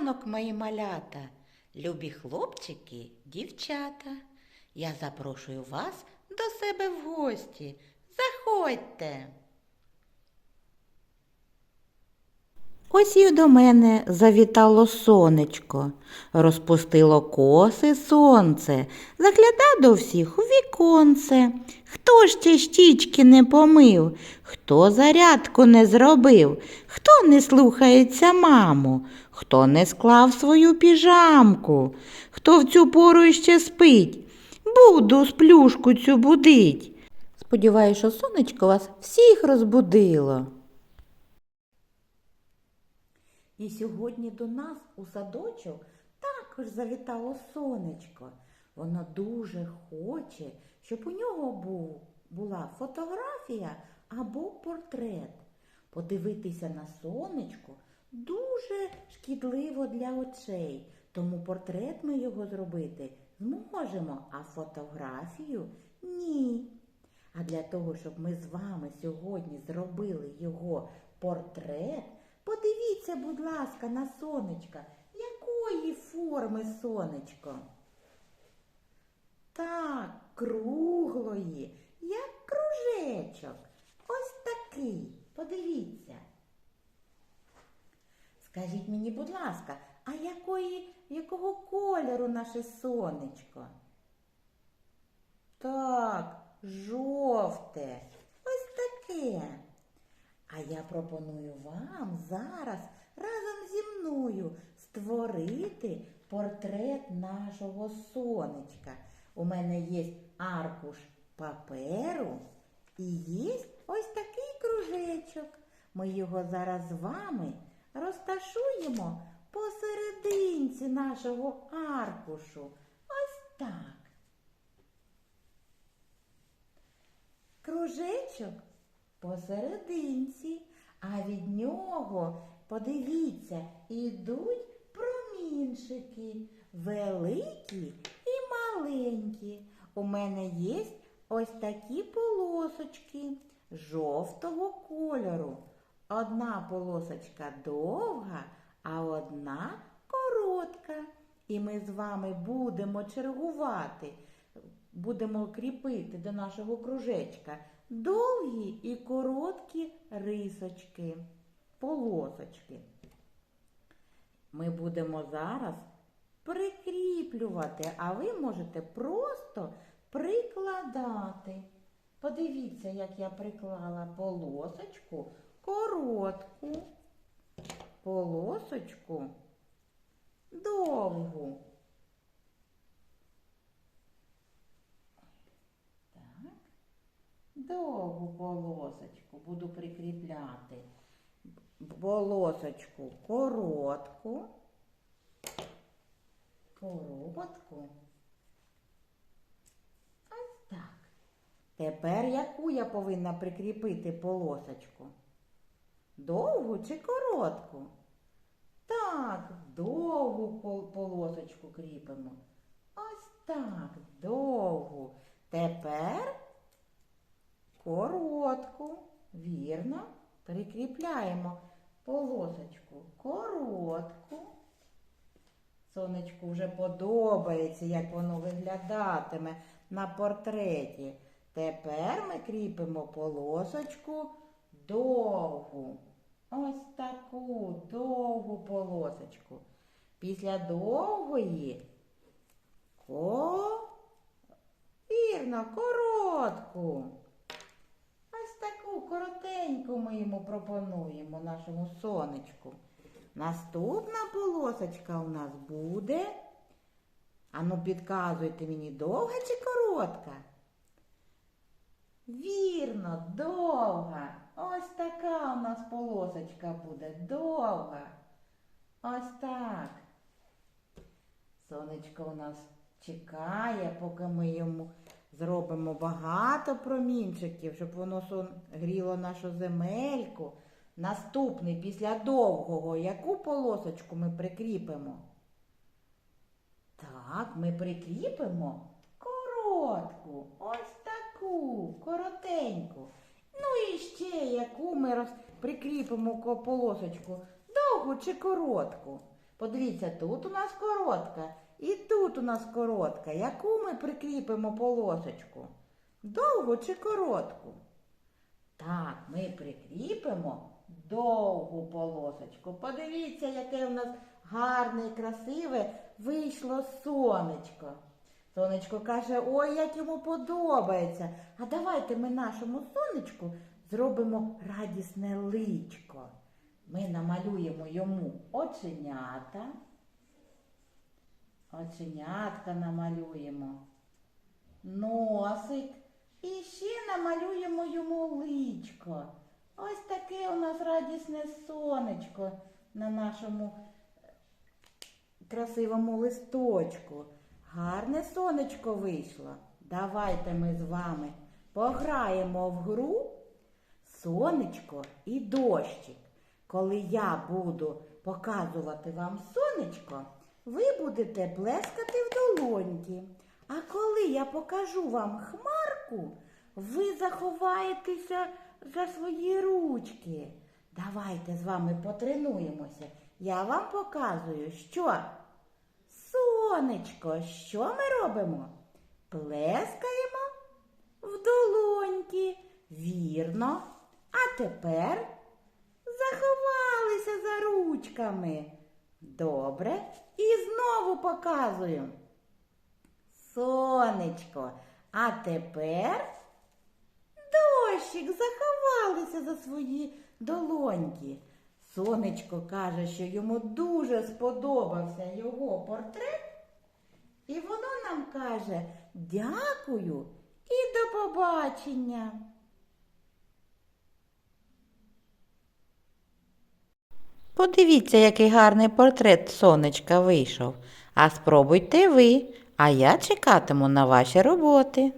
ранок, мої малята, любі хлопчики, дівчата. Я запрошую вас до себе в гості. Заходьте. Ось і до мене завітало сонечко, розпустило коси сонце, загляда до всіх у віконце. Хто ще щічки не помив, хто зарядку не зробив, хто не слухається маму, хто не склав свою піжамку, хто в цю пору іще спить, буду сплюшку цю будить. Сподіваюсь, що сонечко вас всіх розбудило. І сьогодні до нас у садочок також завітало сонечко. Воно дуже хоче, щоб у нього був, була фотографія або портрет. Подивитися на сонечко дуже шкідливо для очей, тому портрет ми його зробити зможемо, а фотографію ні. А для того, щоб ми з вами сьогодні зробили його портрет, подивіться, будь ласка, на сонечка. Якої форми сонечко? Так, круглої, як кружечок. Ось такий. Подивіться. Скажіть мені, будь ласка, а якої, якого кольору наше сонечко? Так, жовте. А я пропоную вам зараз разом зі мною створити портрет нашого сонечка. У мене є аркуш паперу і є ось такий кружечок. Ми його зараз з вами розташуємо посерединці нашого аркушу. Ось так. Кружечок посерединці, а від нього, подивіться, ідуть промінчики, великі і маленькі. У мене є ось такі полосочки жовтого кольору. Одна полосочка довга, а одна коротка. І ми з вами будемо чергувати, будемо кріпити до нашого кружечка довгі і короткі рисочки, полосочки. Ми будемо зараз прикріплювати, а ви можете просто прикладати. Подивіться, як я приклала полосочку коротку, полосочку довгу. Так. Довгу полосочку буду прикріпляти. Полосочку коротку, коротку. Ось так. Тепер яку я повинна прикріпити полосочку? Довгу чи коротку? Так, довгу полосочку кріпимо. Ось так, довгу. Тепер коротку. Вірно. Прикріпляємо полосочку коротку. Сонечку вже подобається, як воно виглядатиме на портреті. Тепер ми кріпимо полосочку довгу. Ось таку довгу полосочку. Після довгої ко... Вірно, коротку. Ось ми йому пропонуємо нашому сонечку. Наступна полосочка у нас буде. Ану, підказуйте мені, довга чи коротка? Вірно, довга. Ось така у нас полосочка буде. Довга. Ось так. Сонечко у нас чекає, поки ми йому зробимо багато промінчиків, щоб воно сон... гріло нашу земельку. Наступний після довгого, яку полосочку ми прикріпимо? Так, ми прикріпимо коротку, ось таку, коротеньку. Ну і ще яку ми роз... прикріпимо полосочку, довгу чи коротку. Подивіться, тут у нас коротка і тут у нас коротка. Яку ми прикріпимо полосочку? Довгу чи коротку? Так, ми прикріпимо довгу полосочку. Подивіться, яке у нас гарне і красиве вийшло сонечко. Сонечко каже, ой, як йому подобається. А давайте ми нашому сонечку зробимо радісне личко. Ми намалюємо йому оченята. Оченятка намалюємо. Носик. І ще намалюємо йому личко. Ось таке у нас радісне сонечко на нашому е, красивому листочку. Гарне сонечко вийшло. Давайте ми з вами пограємо в гру сонечко і дощик. Коли я буду показувати вам сонечко, ви будете плескати в долоньки. А коли я покажу вам хмарку, ви заховаєтеся за свої ручки. Давайте з вами потренуємося. Я вам показую, що сонечко, що ми робимо? Плескаємо в долоньки. Вірно. А тепер заховалися за ручками. Добре. І знову показую. Сонечко. А тепер дощик заховалися за свої долоньки. Сонечко каже, що йому дуже сподобався його портрет. І воно нам каже дякую і до побачення. Подивіться, який гарний портрет сонечка вийшов. А спробуйте ви, а я чекатиму на ваші роботи.